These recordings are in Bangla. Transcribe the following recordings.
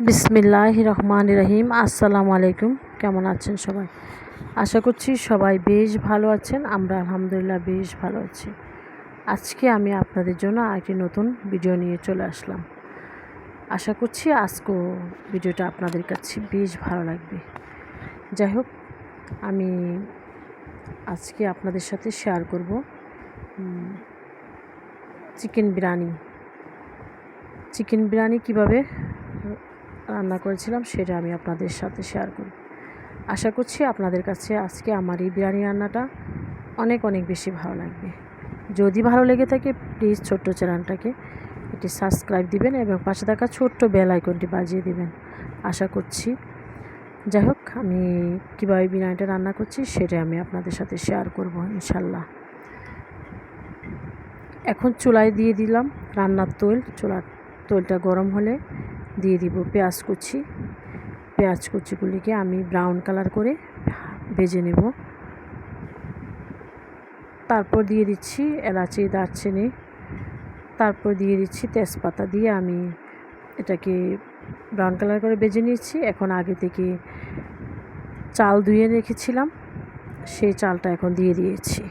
বিসমিল্লাহ রহমান রহিম আসসালামু আলাইকুম কেমন আছেন সবাই? আশা করছি সবাই বেশ ভালো আছেন। আমরা আলহামদুলিল্লাহ বেশ ভালো আছি। আজকে আমি আপনাদের জন্য আরেকটি নতুন ভিডিও নিয়ে চলে আসলাম। আশা করছি আজকেও ভিডিওটা আপনাদের কাছে বেশ ভালো লাগবে। যাই হোক, আমি আজকে আপনাদের সাথে শেয়ার করব চিকেন বিরিয়ানি। চিকেন বিরিয়ানি কীভাবে রান্না করেছিলাম, সেটা আমি আপনাদের সাথে শেয়ার করি আশা করছি আপনাদের কাছে আজকে আমার এই বিরিয়ানি রান্নাটা অনেক অনেক বেশি ভালো লাগবে। যদি ভালো লেগে থাকে প্লিজ ছোট্ট চ্যানেলটাকে এটি সাবস্ক্রাইব দিবেন এবং পাশে থাকা ছোট্ট বেল আইকনটি বাজিয়ে দিবেন। আশা করছি। যাই হোক, আমি কীভাবে বিরিয়ানিটা রান্না করছি সেটা আমি আপনাদের সাথে শেয়ার করব ইনশাল্লাহ এখন চুলায় দিয়ে দিলাম রান্নার তৈল। চুলার তৈলটা গরম হলে দিয়ে দিব পেঁয়াজ কুচি। পেঁয়াজ কুচিগুলিকে আমি ব্রাউন কালার করে ভেজে নেব। তারপর দিয়ে দিচ্ছি এলাচি, দারচিনি। তারপর দিয়ে দিচ্ছি তেজপাতা দিয়ে আমি এটাকে ব্রাউন কালার করে ভেজে নিয়েছি। এখন আগে থেকে চাল ধুয়ে রেখেছিলাম, সেই চালটা এখন দিয়ে দিয়েছি।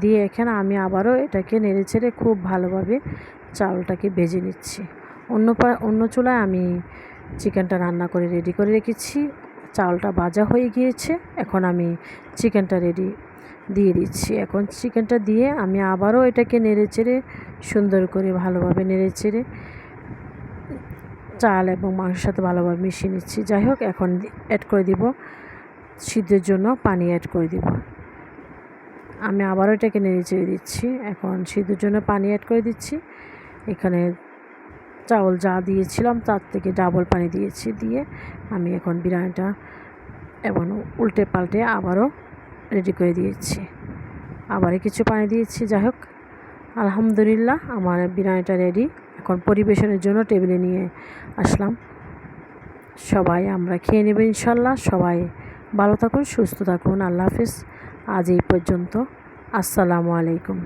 দিয়ে এখানে আমি আবারও এটাকে নেড়ে ছেড়ে খুব ভালোভাবে চালটাকে ভেজে নিচ্ছি। অন্য অন্য চুলায় আমি চিকেনটা রান্না করে রেডি করে রেখেছি। চালটা ভাজা হয়ে গিয়েছে। এখন আমি চিকেনটা রেডি দিয়ে দিচ্ছি। এখন চিকেনটা দিয়ে আমি আবারও এটাকে নেড়ে চেড়ে সুন্দর করে ভালোভাবে নেড়ে চেড়ে চাল এবং মাংসের সাথে ভালোভাবে মিশিয়ে নিচ্ছি। যাই হোক, এখন অ্যাড করে দিব। সিদ্ধের জন্য পানি অ্যাড করে দিব। আমি আবারও এটাকে নেড়ে চেড়ে দিচ্ছি। এখন সিদ্ধের জন্য পানি অ্যাড করে দিচ্ছি। এখানে চাউল যা দিয়েছিলাম তার থেকে ডাবল পানি দিয়েছি, দিয়ে আমি এখন বিরিয়ানিটা এবং উল্টে পাল্টে আবারও রেডি করে দিয়েছি। আবারও কিছু পানি দিয়েছি, যাই হোক। আলহামদুলিল্লাহ আমার বিরিয়ানিটা রেডি এখন পরিবেশনের জন্য টেবিলে নিয়ে আসলাম। সবাই আমরা খেয়ে নেব ইনশাল্লাহ। সবাই ভালো থাকুন, সুস্থ থাকুন। আল্লাহ হাফিজ। আজ এই পর্যন্ত। আসসালামু আলাইকুম।